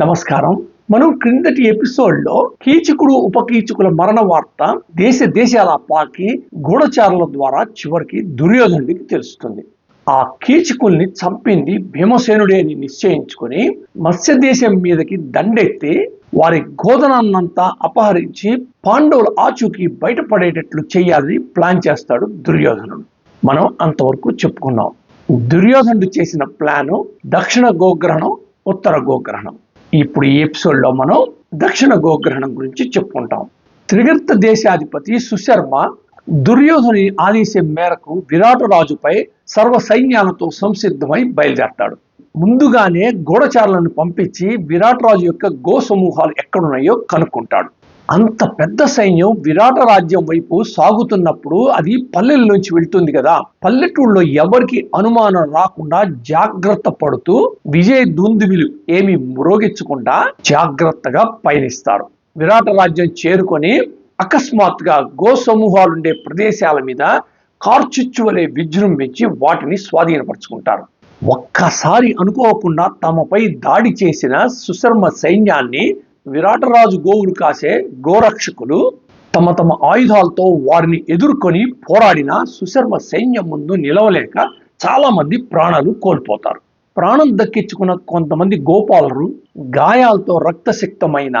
నమస్కారం. మనం క్రిందటి ఎపిసోడ్లో కీచకుడు ఉపకీచకుల మరణ వార్త దేశ దేశాల పాకి గూఢచారుల ద్వారా చివరికి దుర్యోధనుడికి తెలుస్తుంది. ఆ కీచకుల్ని చంపింది భీమసేనుడే అని నిశ్చయించుకొని మత్స్య దేశం మీదకి దండెత్తి వారి గోధనాన్నంతా అపహరించి పాండవుల ఆచూకీ బయటపడేటట్లు చేయాలని ప్లాన్ చేస్తాడు దుర్యోధనుడు. మనం అంతవరకు చెప్పుకున్నాం. దుర్యోధనుడు చేసిన ప్లాను దక్షిణ గోగ్రహణం ఉత్తర గోగ్రహణం. ఇప్పుడు ఈ ఎపిసోడ్లో మనం దక్షిణ గోగ్రహణం గురించి చెప్పుకుంటాం. త్రిగర్త దేశాధిపతి సుశర్మ దుర్యోధని ఆదేశం మేరకు విరాట రాజుపై సర్వ సైన్యాలతో సంసిద్ధమై బయలుదేరతాడు. ముందుగానే గూఢచారులను పంపించి విరాట్ రాజు యొక్క గో సమూహాలు ఎక్కడున్నాయో కనుక్కుంటాడు. అంత పెద్ద సైన్యం విరాట రాజ్యం వైపు సాగుతున్నప్పుడు అది పల్లెల నుంచి వెళ్తుంది కదా. పల్లెటూళ్ళలో ఎవరికి అనుమానం రాకుండా జాగ్రత్త పడుతూ విజయ దుందువిలు ఏమి మ్రోగించకుండా జాగ్రత్తగా పయనిస్తారు విరాట రాజ్యం చేరుకొని అకస్మాత్తుగా గో సమూహాలుండే ప్రదేశాల మీద కార్చిచ్చు వలె విజృంభించి వాటిని స్వాధీనపరుచుకుంటారు. ఒక్కసారి అనుకోకుండా తమపై దాడి చేసిన సుశర్మ సైన్యాన్ని విరాటరాజు గోవులు కాసే గోరక్షకులు తమ తమ ఆయుధాలతో వారిని ఎదుర్కొని పోరాడిన సుశర్మ సైన్యం ముందు నిలవలేక చాలా మంది ప్రాణాలు కోల్పోతారు. ప్రాణం దక్కించుకున్న కొంతమంది గోపాలరు గాయాలతో రక్తసిక్తమైన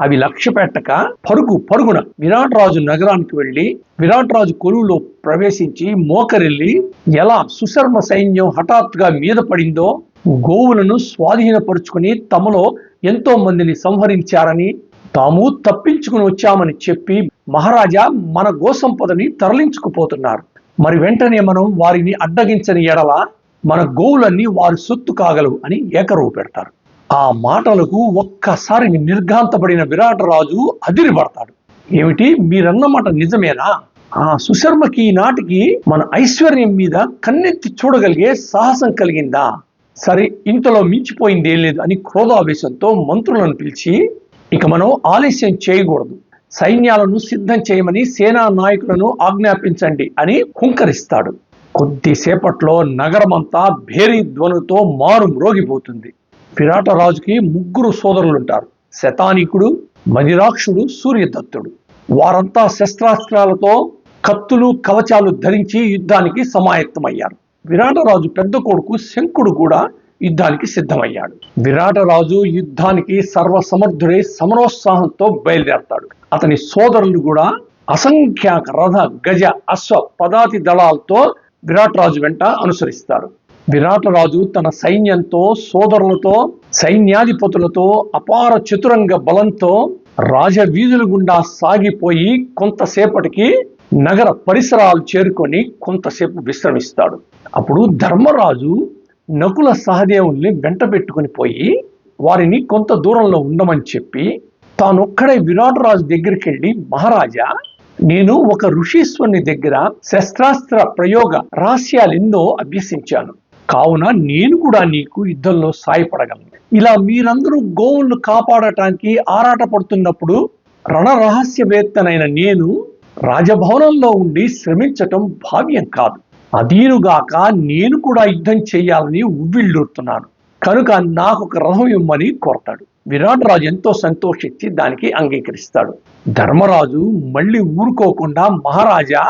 అవి లక్ష్య పెట్టక పరుగు పరుగున విరాట్ రాజు నగరానికి వెళ్ళి విరాట్ రాజు కొలువులో ప్రవేశించి మోకరిల్లి ఎలా సుశర్మ సైన్యం హఠాత్తుగా మీద పడిందో గోవులను స్వాధీనపరుచుకుని తమలో ఎంతో మందిని సంహరించారని తాము తప్పించుకుని వచ్చామని చెప్పి మహారాజా మన గోసంపదని తరలించుకుపోతున్నారు. మరి వెంటనే మనం వారిని అడ్డగించని ఎడల మన గోవులన్నీ వారి సొత్తు కాగలవు అని ఏకరువు పెడతారు. ఆ మాటలకు ఒక్కసారి నిర్ఘాంతపడిన విరాట రాజు అదిరిపడతాడు. ఏమిటి? మీరన్న మాట నిజమేనా? ఆ సుశర్మకి నాటికి మన ఐశ్వర్యం మీద కన్నెత్తి చూడగలిగే సాహసం కలిగిందా? సరే ఇంతలో మించిపోయింది ఏం లేదు అని క్రోధావేశంతో మంత్రులను పిలిచి ఇక మనం ఆలస్యం చేయకూడదు. సైన్యాలను సిద్ధం చేయమని సేనా నాయకులను ఆజ్ఞాపించండి అని హుంకరిస్తాడు. కొద్దిసేపట్లో నగరమంతా భేరీ ధ్వనుతో మారు మ్రోగిపోతుంది. విరాట రాజుకి ముగ్గురు సోదరులుంటారు. శతానికుడు మదిరాక్షుడు సూర్యదత్తుడు. వారంతా శస్త్రాస్త్రాలతో కత్తులు కవచాలు ధరించి యుద్ధానికి సమాయత్తమయ్యారు. విరాటరాజు పెద్ద కొడుకు శంకుడు కూడా యుద్ధానికి సిద్ధమయ్యాడు. విరాటరాజు యుద్ధానికి సర్వసమర్థుడై సమరోత్సాహంతో బయలుదేరతాడు. అతని సోదరులు కూడా అసంఖ్యాక రథ గజ అశ్వ పదాతి దళాలతో విరాటరాజు వెంట అనుసరిస్తారు. విరాటరాజు తన సైన్యంతో సోదరులతో సైన్యాధిపతులతో అపార చతురంగ బలంతో రాజవీధుల గుండా సాగిపోయి కొంతసేపటికి నగర పరిసరాలు చేరుకొని కొంతసేపు విశ్రమిస్తాడు. అప్పుడు ధర్మరాజు నకుల సహదేవుల్ని వెంట పెట్టుకుని పోయి వారిని కొంత దూరంలో ఉండమని చెప్పి తానొక్కడే విరాటరాజు దగ్గరికి వెళ్ళి మహారాజా నేను ఒక ఋషీశ్వరుని దగ్గర శస్త్రాస్త్ర ప్రయోగ రహస్యాలెన్నో అభ్యసించాను. కావున నేను కూడా నీకు యుద్ధంలో సాయపడగలను. ఇలా మీరందరూ గోవులను కాపాడటానికి ఆరాట పడుతున్నప్పుడు రణరహస్యవేత్తనైన నేను రాజభవనంలో ఉండి శ్రమించటం భావ్యం కాదు. అదీనుగాక నేను కూడా యుద్ధం చేయాలని ఉవ్విళ్ళూరుతున్నాను. కనుక నాకు ఒక రథం ఇమ్మని కోరతాడు. విరాట్ రాజు ఎంతో సంతోషించి దానికి అంగీకరిస్తాడు. ధర్మరాజు మళ్ళీ ఊరుకోకుండా మహారాజా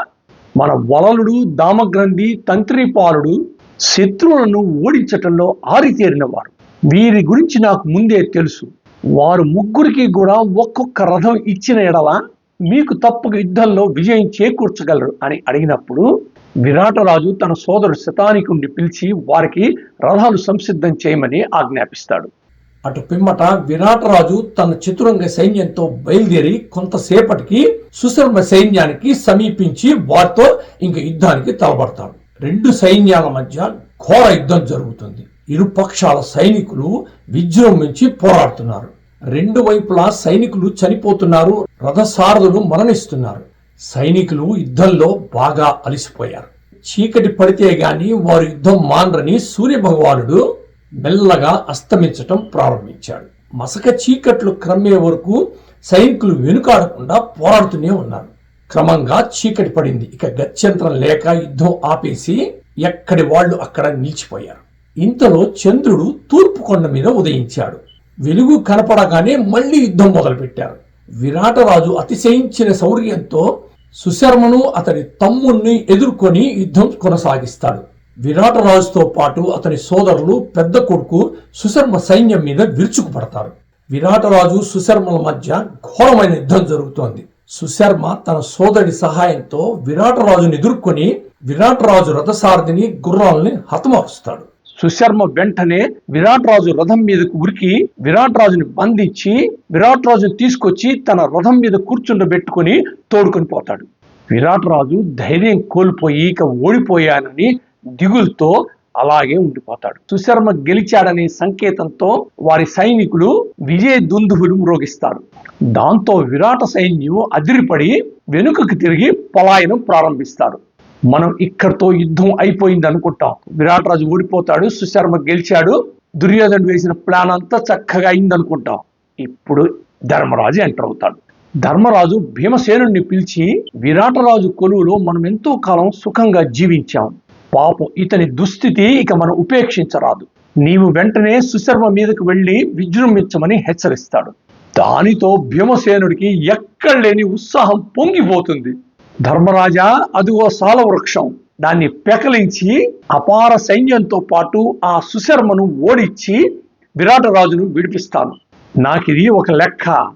మన వలలుడు దామగ్రంథి తంత్రిపాలుడు శత్రువులను ఓడించటంలో ఆరితేరిన వారు వీరి గురించి నాకు ముందే తెలుసు. వారు ముగ్గురికి కూడా ఒక్కొక్క రథం ఇచ్చిన ఎడల మీకు తప్పక యుద్ధంలో విజయం చేకూర్చగలరు అని అడిగినప్పుడు విరాటరాజు తన సోదరుడు శతానికుడిని పిలిచి వారికి రథాలు సంసిద్ధం చేయమని ఆజ్ఞాపిస్తాడు. అటు పిమ్మట విరాటరాజు తన చతురంగ సైన్యంతో బయలుదేరి కొంతసేపటికి సుశర్మ సైన్యానికి సమీపించి వారితో ఇంక యుద్ధానికి తలబడతాడు రెండు సైన్యాల మధ్య ఘోర యుద్ధం జరుగుతుంది. ఇరు పక్షాల సైనికులు విజృంభించి పోరాడుతున్నారు. రెండు వైపులా సైనికులు చనిపోతున్నారు. రథసారథులు మరణిస్తున్నారు. సైనికులు యుద్ధంలో బాగా అలసిపోయారు. చీకటి పడితే గాని వారు యుద్ధం మానరని సూర్యభగవానుడు మెల్లగా అస్తమించటం ప్రారంభించాడు. మసక చీకట్లు క్రమ్మే వరకు సైనికులు వెనుకాడకుండా పోరాడుతూనే ఉన్నారు. క్రమంగా చీకటి పడింది. ఇక గత్యంతరం లేక యుద్ధం ఆపేసి ఎక్కడి వాళ్ళు అక్కడ నిలిచిపోయారు. ఇంతలో చంద్రుడు తూర్పు కొండ మీద ఉదయించాడు. వెలుగు కనపడగానే మళ్ళీ యుద్ధం మొదలుపెట్టారు. విరాటరాజు అతిశయించిన శౌర్యంతో సుశర్మను అతని తమ్ముణ్ణి ఎదుర్కొని యుద్ధం కొనసాగిస్తాడు. విరాటరాజుతో పాటు అతని సోదరులు పెద్ద కొడుకు సుశర్మ సైన్యం మీద విరుచుకుపడతారు. విరాటరాజు సుశర్మల మధ్య ఘోరమైన యుద్ధం జరుగుతోంది. సుశర్మ తన సోదరుడి సహాయంతో విరాటరాజుని ఎదుర్కొని విరాటరాజు రథసారథిని గుర్రాల్ని హతమారుస్తాడు. సుశర్మ వెంటనే విరాట్ రాజు రథం మీదకు ఉరికి విరాట్ రాజుని బంధించి విరాట్ రాజుని తీసుకొచ్చి తన రథం మీద కూర్చుండబెట్టుకుని తోడుకొని పోతాడు. విరాట్ రాజు ధైర్యం కోల్పోయి ఇక ఓడిపోయానని దిగులతో అలాగే ఉండిపోతాడు. సుశర్మ గెలిచాడనే సంకేతంతో వారి సైనికులు విజయ దుందువులు మ్రోగిస్తారు. దాంతో విరాట సైన్యం అదిరిపడి వెనుకకు తిరిగి పలాయనం ప్రారంభిస్తారు. మనం ఇక్కడితో యుద్ధం అయిపోయింది అనుకుంటాం. విరాట్ రాజు ఓడిపోతాడు సుశర్మ గెలిచాడు దుర్యోధను వేసిన ప్లాన్ అంతా చక్కగా అయింది అనుకుంటాం ఇప్పుడు ధర్మరాజు ఎంటర్ అవుతాడు. ధర్మరాజు భీమసేనుడిని పిలిచి విరాటరాజు కొలువులో మనం ఎంతో కాలం సుఖంగా జీవించాం. పాపం ఇతని దుస్థితి ఇక మనం ఉపేక్షించరాదు. నీవు వెంటనే సుశర్మ మీదకు వెళ్ళి విజృంభించమని హెచ్చరిస్తాడు. దానితో భీమసేనుడికి ఎక్కడ లేని ఉత్సాహం పొంగిపోతుంది. ధర్మరాజా అదిగో సాల వృక్షం దాన్ని పెకలించి అపార సైన్యంతో పాటు ఆ సుశర్మను ఓడించి విరాటరాజును విడిపిస్తాను. నాకిది ఒక లెక్క.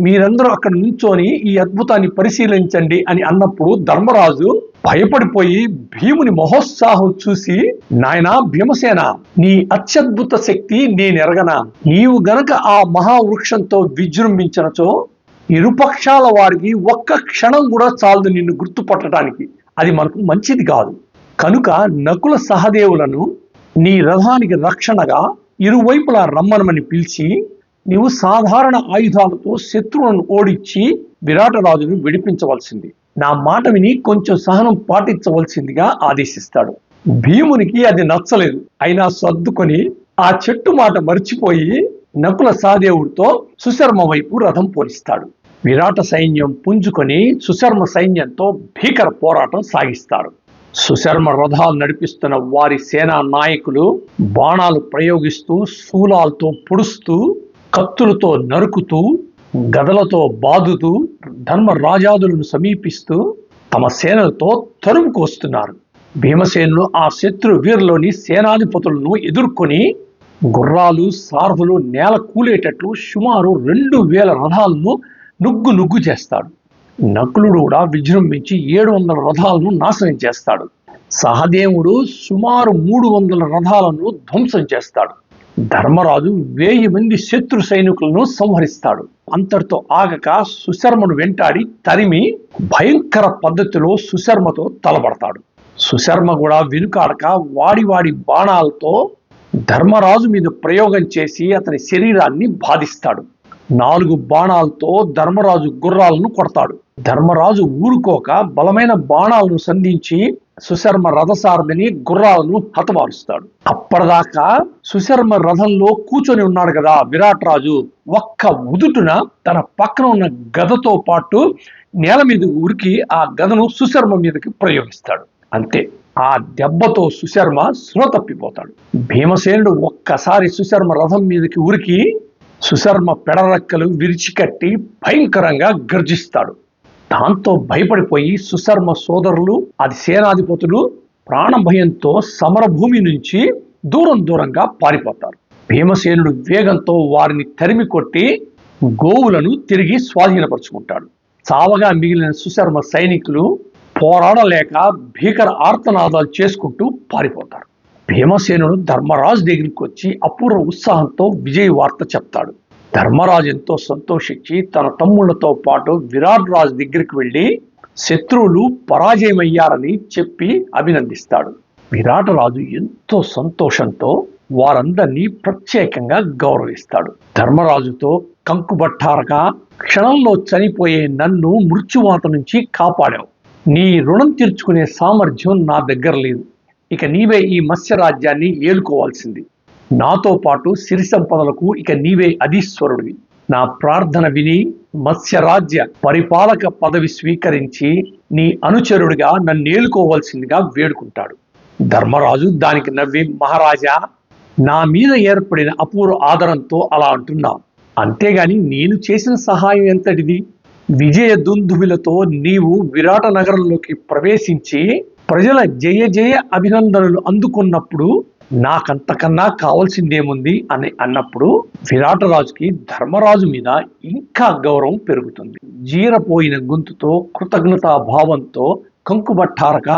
మీరందరూ అక్కడ నుంచొని ఈ అద్భుతాన్ని పరిశీలించండి అని అన్నప్పుడు ధర్మరాజు భయపడిపోయి భీముని మహోత్సాహం చూసి నాయనా భీమసేన నీ అత్యద్భుత శక్తి నేనెరగనా? నీవు గనక ఆ మహావృక్షంతో విజృంభించినచో ఇరుపక్షాల వారికి ఒక్క క్షణం కూడా చాలదు నిన్ను గుర్తుపట్టడానికి. అది మనకు మంచిది కాదు. కనుక నకుల సహదేవులను నీ రథానికి రక్షణగా ఇరువైపులా రమ్మనమని పిలిచి నీవు సాధారణ ఆయుధాలతో శత్రువులను ఓడించి విరాటరాజును విడిపించవలసింది. నా మాట విని కొంచెం సహనం పాటించవలసిందిగా ఆదేశిస్తాడు. భీమునికి అది నచ్చలేదు. అయినా సర్దుకొని ఆ చెట్టు మాట మర్చిపోయి నకుల సహదేవుడితో సుశర్మ వైపు రథం పోలిస్తాడు విరాట సైన్యం పుంజుకొని సుశర్మ సైన్యంతో భీకర పోరాటం సాగిస్తారు. సుశర్మ రథాలు నడిపిస్తున్న వారి సేనా నాయకులు బాణాలు ప్రయోగిస్తూ శూలాలతో పొడుస్తూ కత్తులతో నరుకుతూ గదలతో బాదుతూ ధర్మరాజాదులను సమీపిస్తూ తమ సేనలతో తరుముకు వస్తున్నారు భీమసేనులు ఆ శత్రు వీరులోని సేనాధిపతులను ఎదుర్కొని గుర్రాలు సారథులు నేల కూలేటట్లు సుమారు రెండు వేల రథాలను నుగ్గు నుగ్గు చేస్తాడు. నకులుడు కూడా విజృంభించి ఏడు వందల రథాలను నాశనం చేస్తాడు. సహదేవుడు సుమారు మూడు వందల రథాలను ధ్వంసం చేస్తాడు. ధర్మరాజు వేయి మంది శత్రు సైనికులను సంహరిస్తాడు. అంతటితో ఆగక సుశర్మను వెంటాడి తరిమి భయంకర పద్ధతిలో సుశర్మతో తలబడతాడు సుశర్మ కూడా వెనుకాడక వాడి వాడి బాణాలతో ధర్మరాజు మీద ప్రయోగం చేసి అతని శరీరాన్ని బాధిస్తాడు. నాలుగు బాణాలతో ధర్మరాజు గుర్రాలను కొడతాడు. ధర్మరాజు ఊరుకోక బలమైన బాణాలను సంధించి సుశర్మ రథసారథిని గుర్రాలను హతమారుస్తాడు. అప్పటిదాకా సుశర్మ రథంలో కూర్చొని ఉన్నాడు కదా విరాట్ రాజు ఒక్క ఉదుటున తన పక్కన ఉన్న గదతో పాటు నేల మీద ఉరికి ఆ గదను సుశర్మ మీదకి ప్రయోగిస్తాడు. అంతే. ఆ దెబ్బతో సుశర్మ స్పృహ తప్పిపోతాడు భీమసేనుడు ఒక్కసారి సుశర్మ రథం మీదకి ఉరికి సుశర్మ పెడరక్కలు విరిచికట్టి భయంకరంగా గర్జిస్తాడు. దాంతో భయపడిపోయి సుశర్మ సోదరులు అది సేనాధిపతులు ప్రాణభయంతో సమరభూమి నుంచి దూరం దూరంగా పారిపోతారు. భీమసేనుడు వేగంతో వారిని తరిమి కొట్టి గోవులను తిరిగి స్వాధీనపరుచుకుంటాడు. చావగా మిగిలిన సుశర్మ సైనికులు పోరాడలేక భీకర ఆర్తనాదాలు చేసుకుంటూ పారిపోతారు. భీమసేనుడు ధర్మరాజు దగ్గరికి వచ్చి అపూర్వ ఉత్సాహంతో విజయ వార్త చెప్తాడు. ధర్మరాజు ఎంతో సంతోషించి తన తమ్ముళ్ళతో పాటు విరాట్ రాజు దగ్గరికి వెళ్ళి శత్రువులు పరాజయమయ్యారని చెప్పి అభినందిస్తాడు. విరాట్ రాజు ఎంతో సంతోషంతో వారందరినీ ప్రత్యేకంగా గౌరవిస్తాడు. ధర్మరాజుతో కంకుబట్టారగా క్షణంలో చనిపోయే నన్ను మృత్యువాత నుంచి కాపాడావు. నీ రుణం తీర్చుకునే సామర్థ్యం నా దగ్గర లేదు. ఇక నీవే ఈ మత్స్య రాజ్యాన్ని ఏలుకోవాల్సింది నాతో పాటు సిరి సంపదలకు ఇక నీవే అధీశ్వరుడివి. నా ప్రార్థన విని మత్స్యరాజ్య పరిపాలక పదవి స్వీకరించి నీ అనుచరుడిగా నన్ను ఏలుకోవాల్సిందిగా వేడుకుంటాడు. ధర్మరాజు దానికి నవ్వి మహారాజా నా మీద ఏర్పడిన అపూర్వ ఆదరంతో అలా అంటున్నావు అంతేగాని నేను చేసిన సహాయం ఎంతటిది? విజయ దుందుబిలతో నీవు విరాట నగరంలోకి ప్రవేశించి ప్రజల జయ జయ అభినందనలు అందుకున్నప్పుడు నాకంతకన్నా కావాల్సిందేముంది అని అన్నప్పుడు విరాటరాజుకి ధర్మరాజు మీద ఇంకా గౌరవం పెరుగుతుంది. జీరపోయిన గొంతుతో కృతజ్ఞతా భావంతో కంకుబట్టారక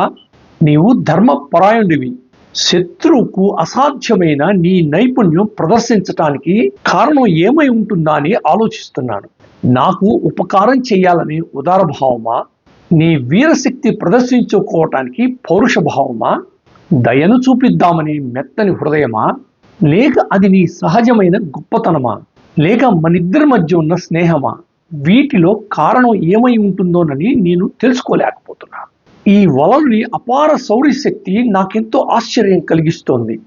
నీవు ధర్మపరాయణుడివి. శత్రువుకు అసాధ్యమైన నీ నైపుణ్యం ప్రదర్శించటానికి కారణం ఏమై ఉంటుందా అని ఆలోచిస్తున్నాను నాకు ఉపకారం చేయాలనే ఉదారభావమా? నీ వీరశక్తి ప్రదర్శించుకోవటానికి పౌరుష భావమా? దయను చూపిద్దామని మెత్తని హృదయమా? లేక అది నీ సహజమైన గొప్పతనమా? లేక మనిద్దరి మధ్య ఉన్న స్నేహమా? వీటిలో కారణం ఏమై ఉంటుందోనని నేను తెలుసుకోలేకపోతున్నాను ఈ వలలుని అపార శౌర్యశక్తి నాకెంతో ఆశ్చర్యం కలిగిస్తోంది.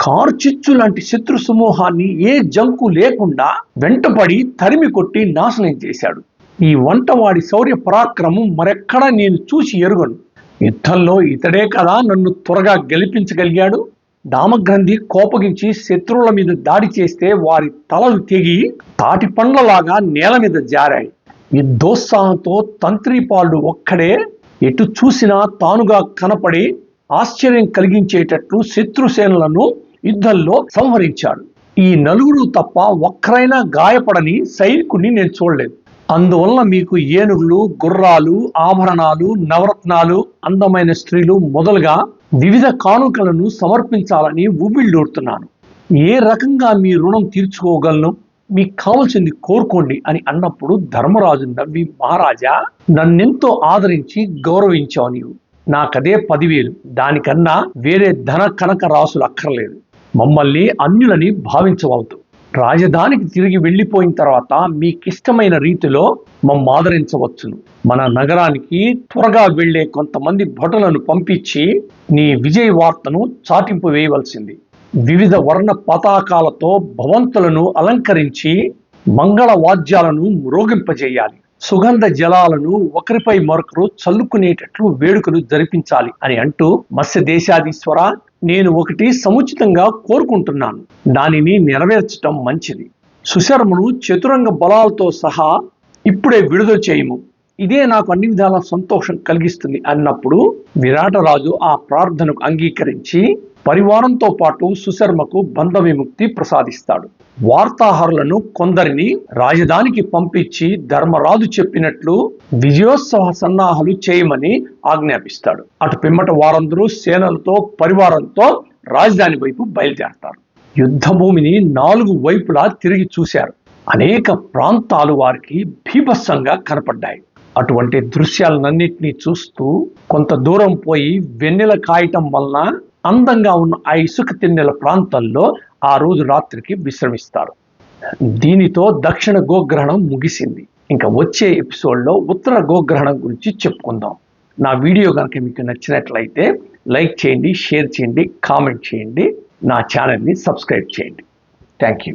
కారు చిచ్చు లాంటి శత్రు సమూహాన్ని ఏ జంకు లేకుండా వెంటపడి తరిమి కొట్టి నాశనం చేశాడు. ఈ వంటవాడి శౌర్య పరాక్రమం మరెక్కడా నేను చూసి ఎరుగను. యుద్ధంలో ఇతడే కదా నన్ను త్వరగా గెలిపించగలిగాడు. దామగ్రంథి కోపగించి శత్రువుల మీద దాడి చేస్తే వారి తలలు తెగి తాటి పండ్లలాగా నేల మీద జారాయి. యుద్ధోత్సాహంతో తంత్రిపాలుడు ఒక్కడే ఎటు చూసినా తానుగా కనపడి ఆశ్చర్యం కలిగించేటట్లు శత్రుసేనలను యుద్ధంలో సంహరించాడు. ఈ నలుగురు తప్ప ఒక్కరైనా గాయపడని సైనికుడిని నేను చూడలేదు. అందువల్ల మీకు ఏనుగులు గుర్రాలు ఆభరణాలు నవరత్నాలు అందమైన స్త్రీలు మొదలుగా వివిధ కానుకలను సమర్పించాలని ఉవ్విళ్ళూడుతున్నాను. ఏ రకంగా మీ రుణం తీర్చుకోగలను మీకు కావలసింది కోరుకోండి అని అన్నప్పుడు ధర్మరాజు నవ్వి మహారాజా నన్నెంతో ఆదరించి గౌరవించావు నీవు. నాకదే పదివేలు. దానికన్నా వేరే ధన కనక రాసులు అక్కర్లేదు. మమ్మల్ని అన్యులని భావించవద్దు. రాజధానికి తిరిగి వెళ్ళిపోయిన తర్వాత మీకిష్టమైన రీతిలో మమ్మ ఆదరించవచ్చును. మన నగరానికి త్వరగా వెళ్ళే కొంతమంది భటులను పంపించి నీ విజయ వార్తను చాటింపు వేయవలసింది. వివిధ వర్ణ పతాకాలతో భవంతులను అలంకరించి మంగళ వాద్యాలను మ్రోగింపజేయాలి. సుగంధ జలాలను ఒకరిపై మరొకరు చల్లుకునేటట్లు వేడుకలు జరిపించాలి అని అంటూ మత్స్య దేశాధీశ్వర నేను ఒకటి సముచితంగా కోరుకుంటున్నాను. దానిని నెరవేర్చటం మంచిది. సుశర్మను చతురంగ బలాలతో సహా ఇప్పుడే విడుదల చేయము. ఇదే నాకు అన్ని విధాల సంతోషం కలిగిస్తుంది అన్నప్పుడు విరాటరాజు ఆ ప్రార్థనకు అంగీకరించి పరివారంతో పాటు సుశర్మకు బంధ విముక్తి ప్రసాదిస్తాడు. వార్తాహరులను కొందరిని రాజధానికి పంపించి ధర్మరాజు చెప్పినట్లు విజయోత్సవ సన్నాహాలు చేయమని ఆజ్ఞాపిస్తాడు. అటు పిమ్మట వారందరూ సేనలతో పరివారంతో రాజధాని వైపు బయలుదేరతారు. యుద్ధభూమిని నాలుగు వైపులా తిరిగి చూశారు. అనేక ప్రాంతాలు వారికి భీభత్సంగా కనపడ్డాయి. అటువంటి దృశ్యాలన్నింటినీ చూస్తూ కొంత దూరం పోయి వెన్నెల కాయటం వలన అందంగా ఉన్న ఆ ఇసుక తిన్నెల ప్రాంతాల్లో ఆ రోజు రాత్రికి విశ్రమిస్తారు. దీనితో దక్షిణ గోగ్రహణం ముగిసింది. ఇంకా వచ్చే ఎపిసోడ్లో ఉత్తర గోగ్రహణం గురించి చెప్పుకుందాం. నా వీడియో కనుక మీకు నచ్చినట్లయితే లైక్ చేయండి షేర్ చేయండి కామెంట్ చేయండి నా ఛానల్ని సబ్స్క్రైబ్ చేయండి. Thank you